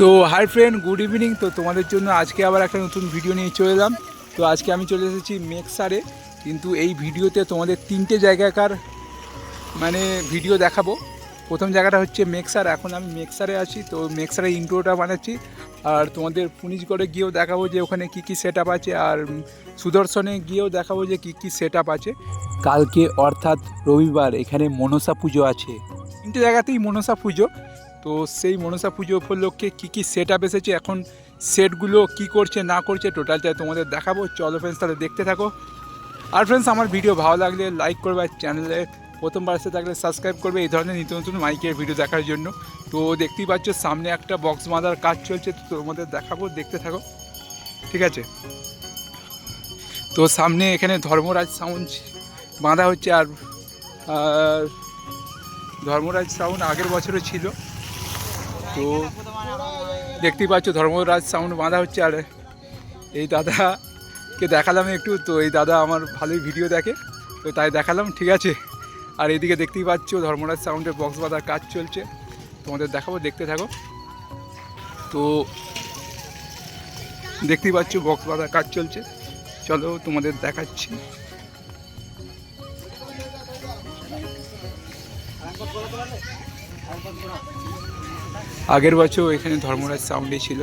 তো hi friend good evening তো, তোমাদের জন্য আজকে আবার একটা নতুন ভিডিও নিয়ে চলে এলাম। তো, আজকে আমি চলে এসেছি মেক্সারে কিন্তু এই ভিডিওতে তোমাদের তিনটে জায়গাকার মানে ভিডিও দেখাবো। প্রথম জায়গাটা হচ্ছে মেক্সার এখন আমি মেক্সারে আছি, তো মেক্সারে ইন্ট্রোটা বানাচ্ছি। আর তোমাদের পুনিশগড়ে গিয়েও দেখাবো যে ওখানে কী কী সেট আছে। আর সুদর্শনে গিয়েও দেখাবো যে কী কী সেট আছে। কালকে অর্থাৎ রবিবার এখানে মনসা পুজো আছে। তিনটে জায়গাতেই মনসা পুজো। তো সেই মনসা পুজো উপলক্ষে কী কী সেট আপ এসেছে? এখন সেটগুলো কী করছে, না করছে টোটালটা তোমাদের দেখাবো। চলো ফ্রেন্ডস তাহলে দেখতে থাকো। আর ফ্রেন্ডস আমার ভিডিও ভালো লাগলে লাইক করবে আর চ্যানেলে প্রথমবার এসে থাকলে সাবস্ক্রাইব করবে। এই ধরনের নিত্য নতুন মাইকের ভিডিও দেখার জন্য। তো দেখতেই পাচ্ছ, সামনে একটা বক্স বাঁধার কাজ চলছে। তো তোমাদের দেখাবো, দেখতে থাকো। ঠিক আছে? তো সামনে এখানে ধর্মরাজ সাউন্ড বাঁধা হচ্ছে। আর ধর্মরাজ সাউন্ড আগের বছরও ছিল। তো দেখতেই পাচ্ছ ধর্মরাজ সাউন্ড বাঁধা হচ্ছে আর এই দাদাকে দেখালাম একটু, তো এই দাদা আমার ভালোই ভিডিও দেখে, তো তাই দেখালাম, ঠিক আছে। আর এদিকে দেখতেই পাচ্ছ ধর্মরাজ সাউন্ডের বক্স বাঁধার কাজ চলছে, তোমাদের দেখাবো, দেখতে থাকো। তো দেখতেই পাচ্ছ বক্স বাঁধার কাজ চলছে, চলো তোমাদের দেখাচ্ছি। আগের বছর এখানে ধর্মরাজ সাউন্ডে ছিল।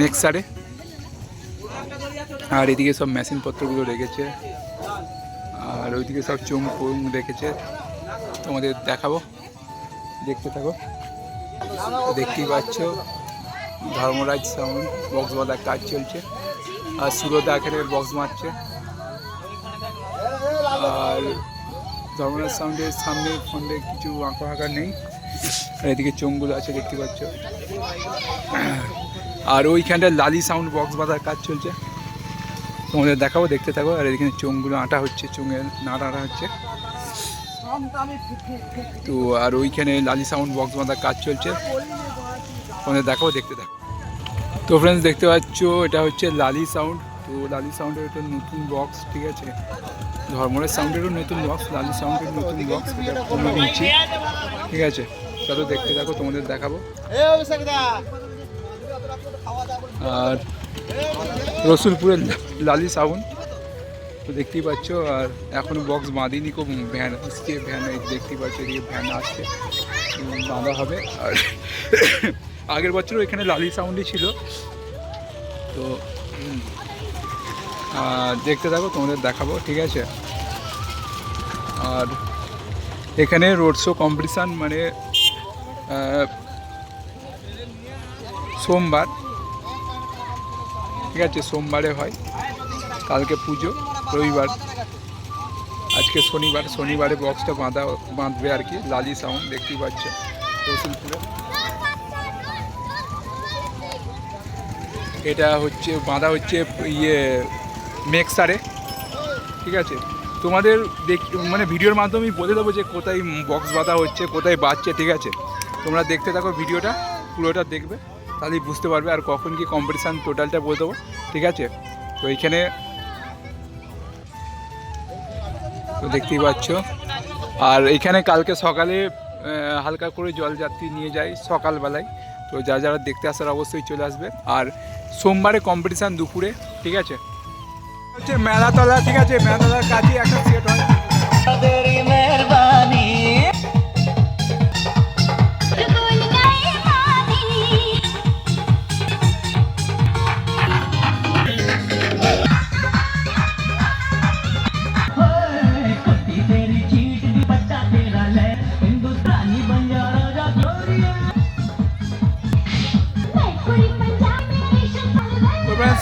মেক্সারে আর এদিকে সব মেশিন পত্রগুলো রেখেছে। আর ওইদিকে সব চুম ফুম রেখেছে তোমাদের দেখাবো। দেখতে থাকো। দেখতেই পাচ্ছ, ধর্মরাজ সাউন্ড বক্স বাঁধার কাজ চলছে। আর সুরদা এখানে বক্স মারছে আর ধর্মরাজ সাউন্ডের সামনে ফোনে কিছু আঁকা আঁকা নেই। আর এদিকে চোঙগুলো আছে, দেখতে পাচ্ছ। আর ওইখানটা লালি সাউন্ড বক্স বাঁধার কাজ চলছে। তোমাদের দেখাবো, দেখতে থাকো। আর এখানে চোঙগুলো আটা হচ্ছে, চোঙের নাড়া আটা হচ্ছে। তো আর ওইখানে লালি সাউন্ড বক্স বাঁধার কাজ চলছে। তোমাদের দেখাবো, দেখতে থাকো। তো ফ্রেন্ডস দেখতে পাচ্ছ, এটা হচ্ছে লালি সাউন্ড তো লালি সাউন্ডের একটা নতুন বক্স ঠিক আছে? ধর্মরাজ সাউন্ডেরও নতুন বক্স লালি সাউন্ডের নতুন বক্স এটা পনেরো ইঞ্চি ঠিক আছে চলো দেখতে থাকো তোমাদের দেখাবো। আর রসুলপুরের লালি সাউন্ড তো দেখতেই পাচ্ছ আর এখনও বক্স বাঁধিনি খুব ভ্যান আসছে ভ্যান দেখতেই পাচ্ছ এদিকে ভ্যান আসছে বাঁধা হবে। আর আগের বছরও এখানে লালি সাউন্ডই ছিল। তো দেখতে থাকো, তোমাদের দেখাবো, ঠিক আছে? আর এখানে রোড শো কম্পিটিশান মানে সোমবার, ঠিক আছে, সোমবারে হয়, কালকে পুজো, রবিবার। আজকে শনিবার, শনিবারে বক্সটা বাঁধা, বাঁধবে আর কি, লালি সাউন্ড দেখতেই পাচ্ছ, রসুলপুরে। এটা হচ্ছে, বাঁধা হচ্ছে ইয়ে মেক্সারে ঠিক আছে? তোমাদের দেখ মানে ভিডিওর মাধ্যমেই বলে দেবো যে কোথায় বক্স বাঁধা হচ্ছে, কোথায় বাজছে, ঠিক আছে? তোমরা দেখতে থাকো ভিডিওটা, পুরোটা দেখবে, তাহলেই বুঝতে পারবে আর কখন কি কম্পিটিশান টোটালটা বলে দেবো, ঠিক আছে? তো এইখানে তো দেখতেই পাচ্ছ। আর এখানে কালকে সকালে হালকা করে জলযাত্রী নিয়ে যায় সকালবেলায়। তো যা যারা দেখতে আসার অবশ্যই চলে আসবে। আর সোমবারে কম্পিটিশান দুপুরে, ঠিক আছে? হচ্ছে মেলাতলা ঠিক আছে? মেলাতলার কাছে একটা সেট হয়।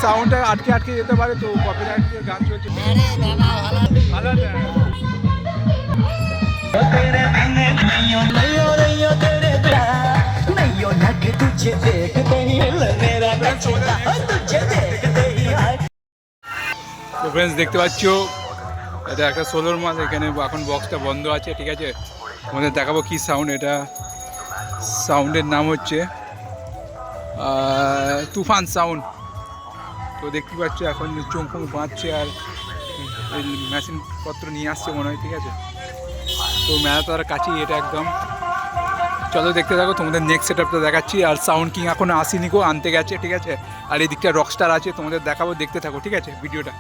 সাউন্ডটা আটকে আটকে যেতে পারে, তো কপিরাইট গান চলছে। ভালো তো ফ্রেন্ডস দেখতে পাচ্ছ? এটা একটা সোলোর মাছ এখানে এখন বক্সটা বন্ধ আছে, ঠিক আছে? আমাদের দেখাবো কি সাউন্ড এটা। সাউন্ডের নাম হচ্ছে তুফান সাউন্ড তো দেখতে পাচ্ছ এখন চোখ বাঁধছে আর এই মেশিন পত্র নিয়ে আসছে মনে হয়, ঠিক আছে? তো মেলা তো আর কাছেই, এটা একদম। চলো দেখতে থাকো, তোমাদের নেক্সট সেট আপটা দেখাচ্ছি। আর সাউন্ড কিং এখনও আসেনি গো, আনতে গেছে, ঠিক আছে? আর এই দিকটা রকস্টার আছে, তোমাদের দেখাবো, দেখতে থাকো, ঠিক আছে, ভিডিওটা?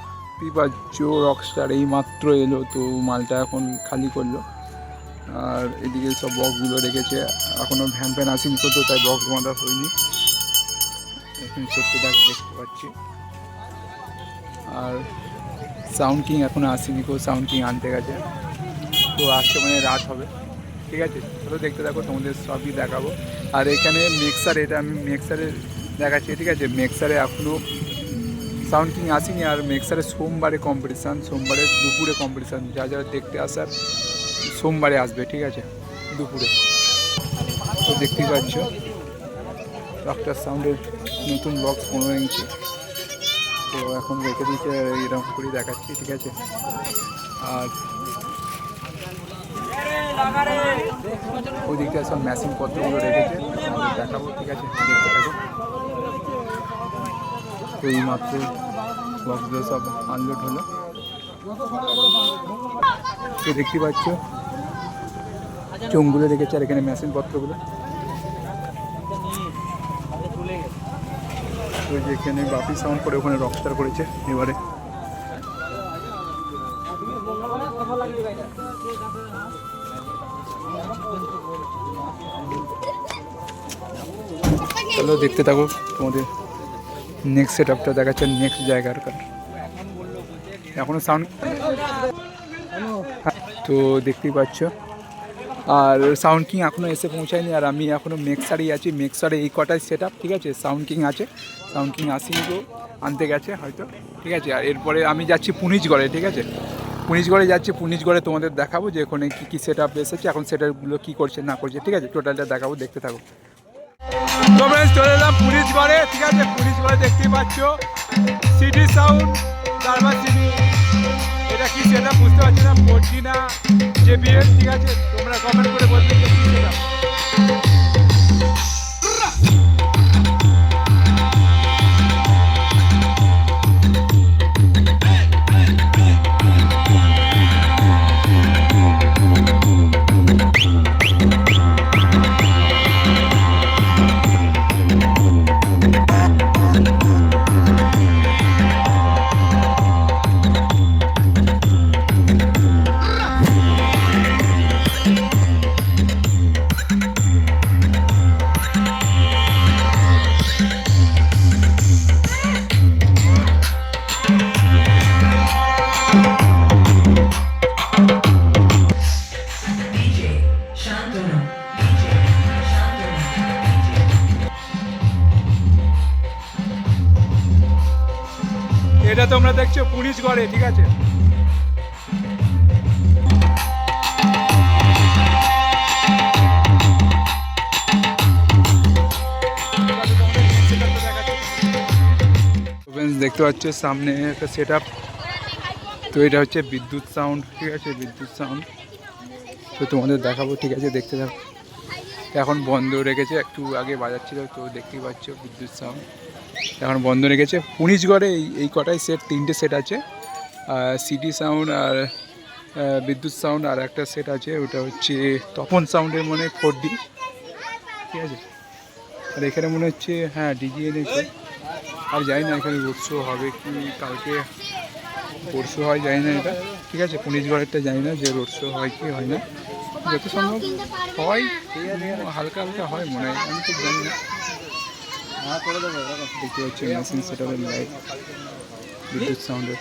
পাচ্ছো রকস্টার এই মাত্র এলো তো, মালটা এখন খালি করল। আর এদিকে সব বক্সগুলো রেখেছে এখনও ভ্যান ফ্যান আসেনি তো তাই বক্স বাঁধা হয়নি। এখানে সত্যিটাকে দেখতে পাচ্ছি। আর সাউন্ড কিং এখনও আসেনি কো সাউন্ড কিং আনতে গেছে। তো আসছে মানে রাত হবে, ঠিক আছে? চলো দেখতে থাকো, তোমাদের সবই দেখাবো। আর এখানে মিক্সার এটা আমি মিক্সারে দেখাচ্ছি, ঠিক আছে? মিক্সারে এখনও সাউন্ড কিং আসেনি, আর মিক্সারে সোমবারে কম্পিটিশান সোমবারে দুপুরে কম্পিটিশান যা যারা দেখতে আসার সোমবারে আসবে, ঠিক আছে? দুপুরে। তো দেখতেই পাচ্ছ ডক্টর সাউন্ডের নতুন বক্স পনেরো ইঞ্চি তো এখন রেখে দিয়েছে, এরকম করে দেখাচ্ছি, ঠিক আছে? আর ওদিকটা সব মেশিন পত্রগুলো রেখেছে দেখাবো, ঠিক আছে? দেখতে থাকো। তো এই মাত্র বক্সগুলো সব আনলোড হলো। তো দেখতে পাচ্ছ চোঙগুলো রেখেছে আর এখানে মেশিন পত্রগুলো। যেখানে বাপি সাউন্ড করে ওখানে রকস্টার করেছে এবারে। চলো দেখতে থাকো তোমাদের নেক্সট সেট আপটা দেখাচ্ছে নেক্সট জায়গার কার। এখনও সাউন্ড তো দেখতেই পাচ্ছ। আর সাউন্ড কিং এখনও এসে পৌঁছায়নি আর আমি এখনও মেক্সারেই আছি। মেক্সারে এই কটাই সেট ঠিক আছে? সাউন্ড কিং আছে। সাউন্ড কিং আসেনি তো, আনতে গেছে হয়তো। ঠিক আছে, আর এরপরে আমি যাচ্ছি পুনিশগড়ে ঠিক আছে? পুনিশগড়ে যাচ্ছি পুনিশগড়ে তোমাদের দেখাবো যে ওখানে কী কী সেট আপ এসেছে, এখন সেটাগুলো কী করছে, না করছে, ঠিক আছে? টোটালটা দেখাবো, দেখতে থাকো। চলে এলাম পুলিশগড়ে ঠিক আছে? পুলিশগড়ে দেখতেই পাচ্ছ সিটি সাউন্ড তারপর সিটি এটা কি সেটা বুঝতে পারছি না ফোরজি না ঠিক আছে? তোমরা কমেন্ট করে বলবে সেটা পুলিশগড়ে ঠিক আছে? দেখতে পাচ্ছ, সামনে একটা সেট তো এটা হচ্ছে বিদ্যুৎ সাউন্ড ঠিক আছে? বিদ্যুৎ সাউন্ড তো তোমাদের দেখাবো, ঠিক আছে? দেখতে থাকো। এখন বন্ধ রেখেছে, একটু আগে বাজাচ্ছিল তো দেখতেই পাচ্ছ বিদ্যুৎ সাউন্ড এখন বন্ধ রেখেছে। পুনিশগড়ে এই এই কটাই সেট তিনটে সেট আছে। সিটি সাউন্ড আর বিদ্যুৎ সাউন্ড আর একটা সেট আছে, ওটা হচ্ছে তপন সাউন্ডের মনে হয় ফোর ডি ঠিক আছে? আর এখানে মনে হচ্ছে হ্যাঁ ডিজি এনেছে আর জানি না এখানে রোড শো হবে কি, কালকে রোড শো হয়, জানি না এটা। ঠিক আছে? পুনিশগড়েরটা জানি না যে রোড শো হয় কি, হয় না। যত সম্ভব হয় হালকা হালকা হয় মনে হয়, আমি তো জানি না। দেখতে পাচ্ছি মেশিন সেটাপের লাইট বিদ্যুৎ সাউন্ডের।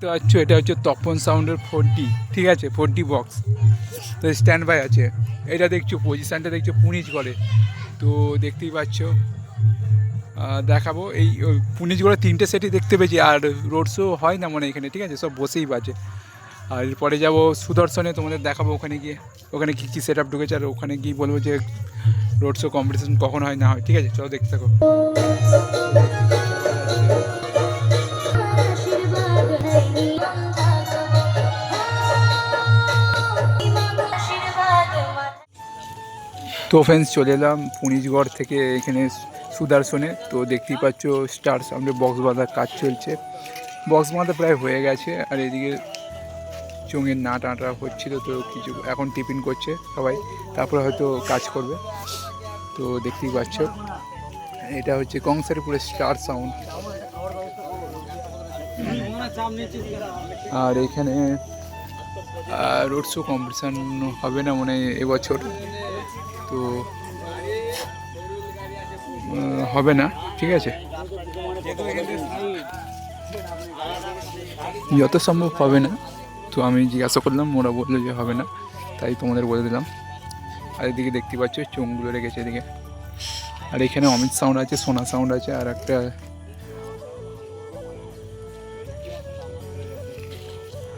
তো হচ্ছে এটা হচ্ছে তপন সাউন্ডের ফোর ঠিক আছে? ফোর বক্স তো স্ট্যান্ড বাই আছে। এটা দেখছ পজিশানটা দেখছ পুনিশ করে তো দেখতেই পাচ্ছ। দেখাবো। এই পুনিশ করে তিনটে সেটই দেখতে পেয়েছি। আর রোড শো হয় না মানে এখানে, ঠিক আছে? সব বসেই বাজে। আর এরপরে যাব সুদর্শনে, তোমাদের দেখাবো ওখানে গিয়ে। ওখানে কী কী সেট আপ ঢুকেছে, আর ওখানে গিয়ে বলব যে রোড শো কম্পিটিশন কখন হয়, না হয়, ঠিক আছে? চলো দেখতে থাকো। তো ফ্রেন্ডস চলে এলাম পুনিশগড় থেকে এখানে সুদর্শনে। তো দেখতেই পাচ্ছ স্টার সামনে বক্স বাঁধার কাজ চলছে। বক্স বাঁধা প্রায় হয়ে গেছে, আর এদিকে চোঙের নাট আটা হচ্ছিল, তো কিছু এখন টিফিন করছে সবাই, তারপরে হয়তো কাজ করবে। তো দেখতেই পাচ্ছ। এটা হচ্ছে কংসারিপুরের স্টার সাউন্ড। আর এখানে রোড শো কম্পিটিশান হবে না মনে এবছর তো হবে না, ঠিক আছে। যত সম্ভব হবে না, তো আমি জিজ্ঞাসা করলাম, ওরা বলল যে হবে না, তাই তোমাদের বলে দিলাম। আর এদিকে দেখতে পাচ্ছ চোঙগুলো রেখেছে এদিকে। আর এখানে অমিত সাউন্ড আছে, সোনা সাউন্ড আছে, আর একটা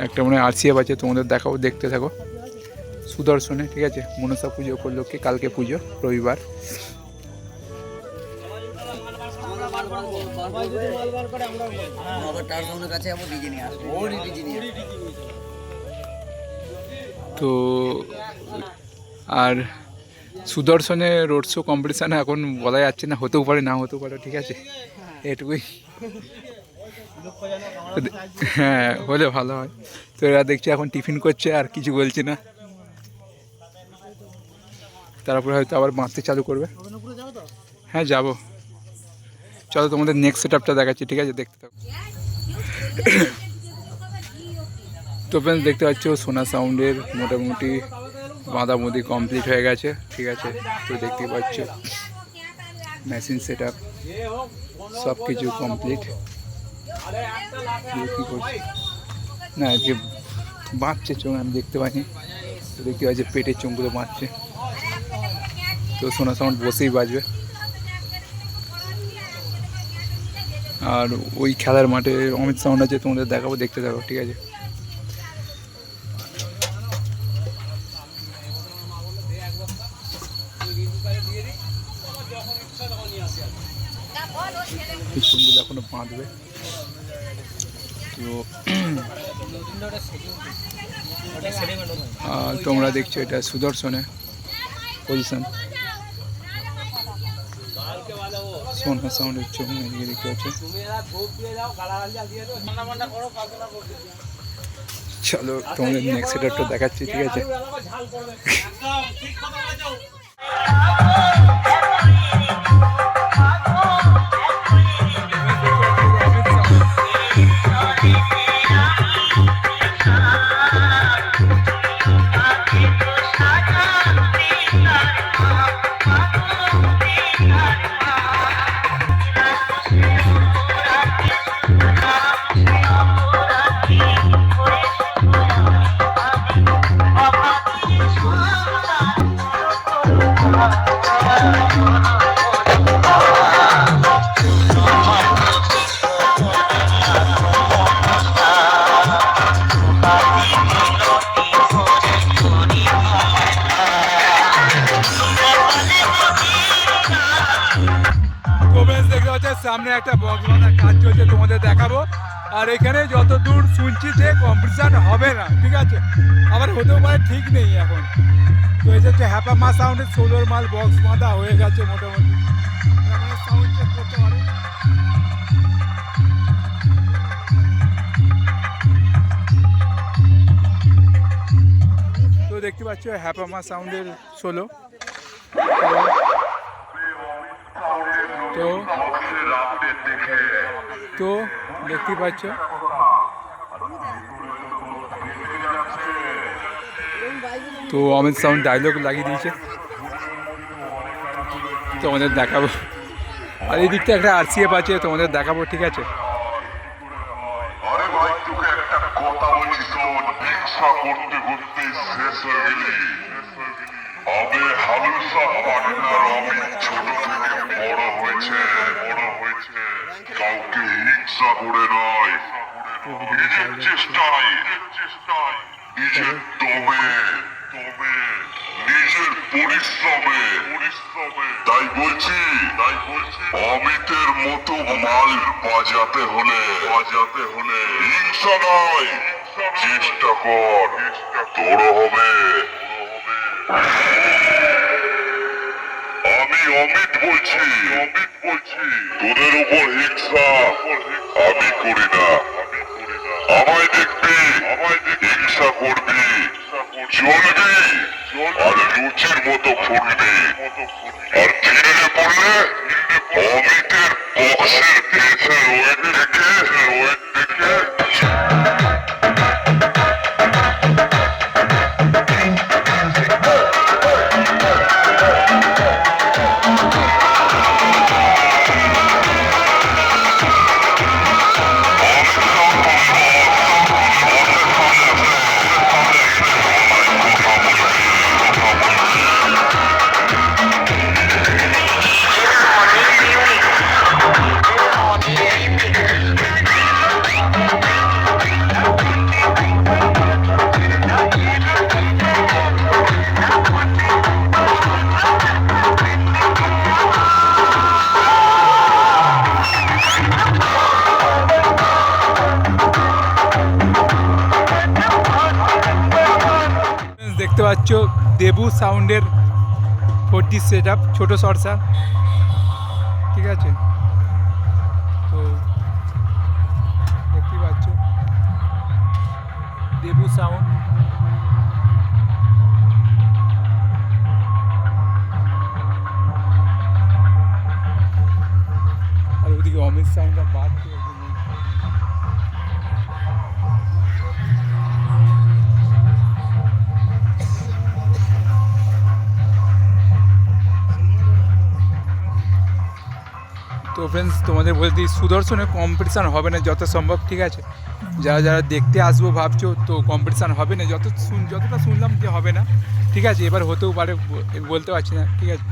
একটা মনে আরসিএফ আছে, তোমাদের দেখাও, দেখতে থাকো। সুদর্শনে, ঠিক আছে? মনসা পুজো কি? কালকে পুজো, রবিবার। তো আর সুদর্শনে রোড শো কম্পিটিশানে এখন বলা যাচ্ছে না, হতেও পারে, না হতেও পারে, ঠিক আছে? এটুকুই। হ্যাঁ হলে ভালো হয়। তো এরা দেখছি এখন টিফিন করছে, আর কিছু বলছে না। তারপরে হয়তো আবার বাঁধতে চালু করবে। হ্যাঁ যাব। চলো তোমাদের নেক্সট সেট আপটা দেখাচ্ছি, ঠিক আছে? দেখতে থাকো। তো ফ্রেন্ডস দেখতে পাচ্ছ সোনা সাউন্ডের মোটামুটি বাঁধামুদি কমপ্লিট হয়ে গেছে, ঠিক আছে? তো দেখতেই পাচ্ছ মেশিন সেট আপ সব কিছু কমপ্লিট কী করছে? না যে বাঁধছে চোখ আমি দেখতে পাইনি। তো দেখতে পাচ্ছি পেটের চোখগুলো বাঁধছে। তো সোনা সাউন্ড বসেই বাজবে। আর ওই খেলার মাঠে অমিত সাউন্ড আছে তোমাদের দেখাবো, দেখতে থাকো, ঠিক আছে? এই এখনও বাঁধবে। তো তোমরা দেখছ এটা সুদর্শনে পজিশন সোনা সাউন্ডের চোখ এদিকে দেখতে পাচ্ছ? চলো, তোমাদের নেক্সট সেটআপটা দেখাচ্ছি, ঠিক আছে? সামনে একটা বক্স কাজ চলছে, তোমাদের দেখাবো। আর এখানে যত দূর শুনছি যে কম্পিটিশান হবে না, ঠিক আছে? আবার হতেও পারে ঠিক নেই এখন। তো এই যে হ্যাপা মা সাউন্ডের ষোলোর মাল বক্স বাঁধা হয়ে গেছে মোটামুটি। তো দেখতে পাচ্ছ হ্যাপামা সাউন্ডের ষোলো। তো তো দেখতে পাচ্ছ। তো অমিত সাউন্ড ডায়লগ লাগিয়ে দিয়েছে। তোমাদের দেখাবো। আর এই দিকটা একটা আরসিএফ আছে তোমাদের দেখাবো ঠিক আছে? করতে করতে শেষ হয়ে গেলি। তাই বলছি, অমিতের মতো মাল বাজাতে হলে বাজাতে হলে হিংসা নয়, চেষ্টা কর তোর হবে। আমি অমিত বলছি। অমিত বলছি তোদের উপর হিংসা আমি করি না। আমায় দেখবি, হিংসা করবি। আর মতো ফুটবি। আর পড়লে অমিতের বক্সের পেছনের ওয়েট দেখে ওয়েট দেখে পাচ্ছ দেবু সাউন্ডের ফোরটি সেট আপ ছোটো সরসা। ঠিক আছে? তো দেখতেই পাচ্ছ? দেবু সাউন্ড। আর ওদিকে অমিত সাউন্ডটা বাদ ফ্রেন্ডস তোমাদের দিই, সুদর্শনে কম্পিটিশান হবে না যত সম্ভব ঠিক আছে? যারা যারা দেখতে আসব ভাবছ তো কম্পিটিশান হবে না যত শুন যতটা শুনলাম যে হবে না ঠিক আছে? এবার হতেও পারে বলতে পারছি না ঠিক আছে?